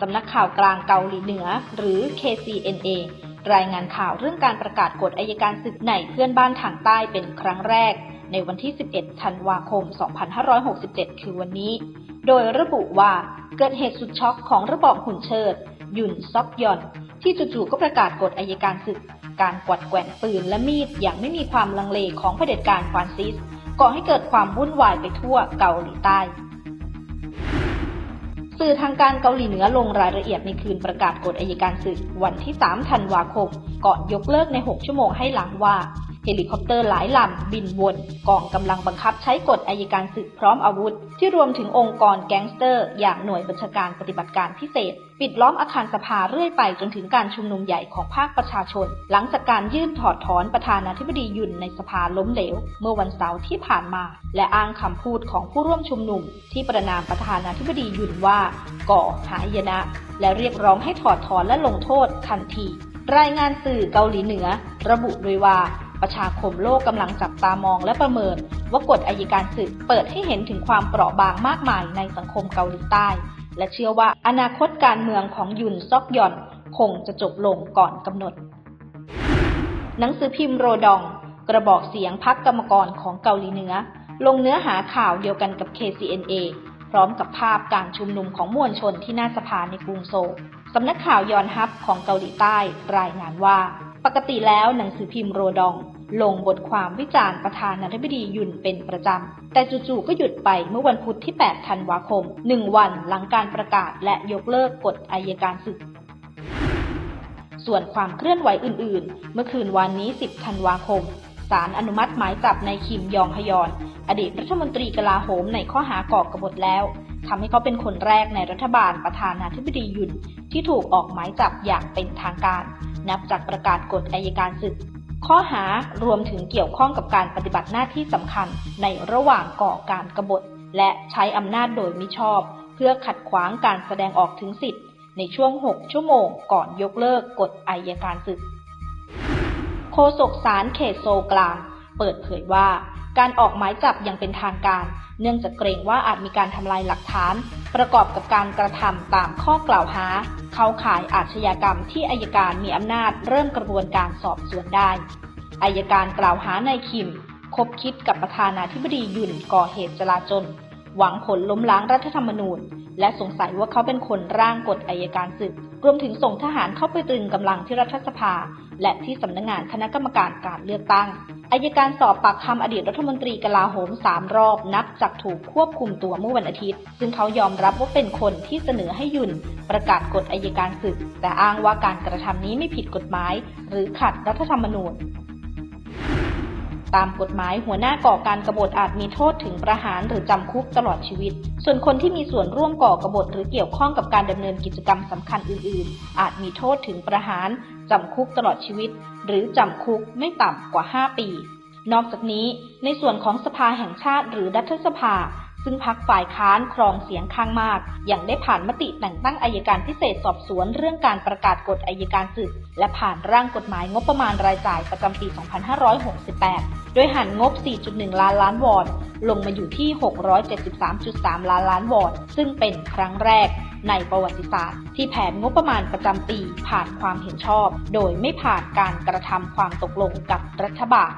สำนักข่าวกลางเกาหลีเหนือ หรือ KCNA รายงานข่าวเรื่องการประกาศกฎอายการศึกในเพื่อนบ้านทางใต้เป็นครั้งแรก ในวันที่ 11 ธันวาคม 2567 คือวันนี้ โดยระบุว่าเกิดเหตุสุดช็อกของระบอบหุ่นเชิด ยุนซอกยอน ที่จู่ๆก็ประกาศกฎอายการศึก การกวัดแกว่งปืนและมีดอย่างไม่มีความลังเลของเผด็จการฟรานซิสก่อให้เกิดความวุ่นวายไปทั่วเกาหลีใต้ สื่อทางการเกาหลีเหนือลงรายละเอียดในคืนประกาศกฎอายการศึกวันที่ 3 ธันวาคมก่อนยกเลิกใน 6 ชั่วโมงให้หลังว่า เฮลิคอปเตอร์หลายลำบินวนกองกำลังบังคับใช้กฎอายการศึกพร้อมอาวุธ ที่รวมถึงองค์กรแก๊งสเตอร์ อย่างหน่วยบัญชาการปฏิบัติการพิเศษ ปิดล้อมอาคารสภาเรื่อยไปจนถึงการชุมนุมใหญ่ของภาคประชาชน หลังจากการยื่นถอดถอนประธานาธิบดียุนในสภาล้มเหลว เมื่อวันเสาร์ที่ผ่านมา และอ้างคำพูดของผู้ร่วมชุมนุม ที่ประนามประธานาธิบดียุนว่า ก่อหายนะ และเรียกร้องให้ถอดถอนและลงโทษทันทีรายงานสื่อเกาหลีเหนือ ระบุโดยว่า ประชาคมโลกกำลังจับตามองและประเมิน ว่ากฎอายการศึกเปิดให้เห็นถึงความเปราะบางมากมายในสังคมเกาหลีใต้ และเชื่อว่าอนาคตการเมืองของยุนซอกยอนคงจะจบลงก่อนกำหนด หนังสือพิมพ์โรดอง กระบอกเสียงพักกรรมกรของเกาหลีเหนือ ลงเนื้อหาข่าวเดียวกันกับ KCNA พร้อมกับภาพการชุมนุมของมวลชนที่หน้าสภาในกรุงโซลสำนักข่าวยอนฮับของเกาหลีใต้รายงานว่า ปกติแล้วหนังสือพิมพ์โรดอง ลงบทความวิจารณ์ประธานาธิบดียุนเป็นประจำ แต่จู่ๆก็หยุดไปเมื่อวันพุธที่ 8 ธันวาคม 1 วันหลังการประกาศและยกเลิกกฎอายการศึก ส่วนความเคลื่อนไหวอื่นๆ เมื่อคืนวันนี้ 10 ธันวาคมศาลอนุมัติหมายจับในคิมยองฮยอน อดีตรัฐมนตรีกลาโหมในข้อหาก่อกบฏแล้วำให้เขาเป็นคนแรกในรัฐบาลประธานาธิบดียุนที่ถูกออกหมายจับอย่างเป็นทางการ นับจากประกาศกฎอายการศึก ข้อหารวมถึงเกี่ยวข้องกับการปฏิบัติหน้าที่สำคัญในระหว่างก่อการกบฏ และใช้อำนาจโดยมิชอบ เพื่อขัดขวางการแสดงออกถึงสิทธิในช่วง 6 ชั่วโมงก่อนยกเลิกกฎอายการศึก โฆษกศาลเขตโซกลาง เปิดเผยว่า การออกหมายจับอย่างเป็นทางการ เนื่องจากเกรงว่าอาจมีการทำลายหลักฐาน ประกอบกับการกระทำตามข้อกล่าวหา เข้าข่ายอาชญากรรมที่อายการมีอำนาจเริ่มกระบวนการสอบสวนได้อายการกล่าวหานายคิม คบคิดกับประธานาธิบดียุนก่อเหตุจลาจลหวังผลล้มล้างรัฐธรรมนูญ และสงสัยว่าเขาเป็นคนร่างกฎอายการศึก รวมถึงส่งทหารเข้าไปตรึงกำลังที่รัฐสภา และที่สำนักงานคณะกรรมการการเลือกตั้งอายการสอบปากคำอดีตรัฐมนตรีกลาโหมสามรอบนับจากถูกควบคุมตัวเมื่อวันอาทิตย์ ซึ่งเขายอมรับว่าเป็นคนที่เสนอให้ยุนประกาศกฎอายการศึก แต่อ้างว่าการกระทำนี้ไม่ผิดกฎหมาย หรือขัดรัฐธรรมนูญ ตามกฎหมายหัวหน้าก่อการกบฏอาจมีโทษถึงประหารหรือจำคุกตลอดชีวิต ส่วนคนที่มีส่วนร่วมก่อกบฏหรือเกี่ยวข้องกับการดำเนินกิจกรรมสำคัญอื่น ๆ อาจมีโทษถึงประหารจำคุกตลอดชีวิต หรือจำคุกไม่ต่ำกว่า 5 ปี นอกจากนี้ ในส่วนของสภาแห่งชาติหรือรัฐสภา ซึ่งพักฝ่ายค้านครองเสียงข้างมาก อย่างได้ผ่านมติแต่งตั้งอายการพิเศษสอบสวนเรื่องการประกาศกฎอายการศึก และผ่านร่างกฎหมายงบประมาณรายจ่ายประจำปี 2568 โดยหันงบ 4.1 ล้านล้านวอนลงมาอยู่ที่ 673.3 ล้านล้านวอนซึ่งเป็นครั้งแรกในประวัติศาสตร์ ที่แผนงบประมาณประจำปีผ่านความเห็นชอบ โดยไม่ผ่านการกระทำความตกลงกับรัฐบาล